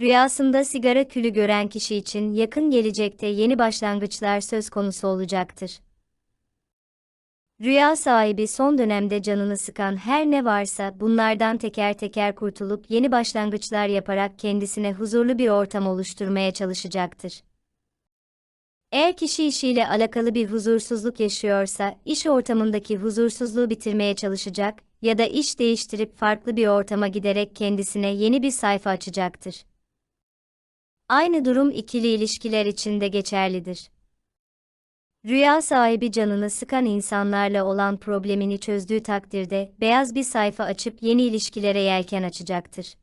Rüyasında sigara külü gören kişi için yakın gelecekte yeni başlangıçlar söz konusu olacaktır. Rüya sahibi son dönemde canını sıkan her ne varsa bunlardan teker teker kurtulup yeni başlangıçlar yaparak kendisine huzurlu bir ortam oluşturmaya çalışacaktır. Eğer kişi işiyle alakalı bir huzursuzluk yaşıyorsa, iş ortamındaki huzursuzluğu bitirmeye çalışacak ya da iş değiştirip farklı bir ortama giderek kendisine yeni bir sayfa açacaktır. Aynı durum ikili ilişkiler için de geçerlidir. Rüya sahibi canını sıkan insanlarla olan problemini çözdüğü takdirde beyaz bir sayfa açıp yeni ilişkilere yelken açacaktır.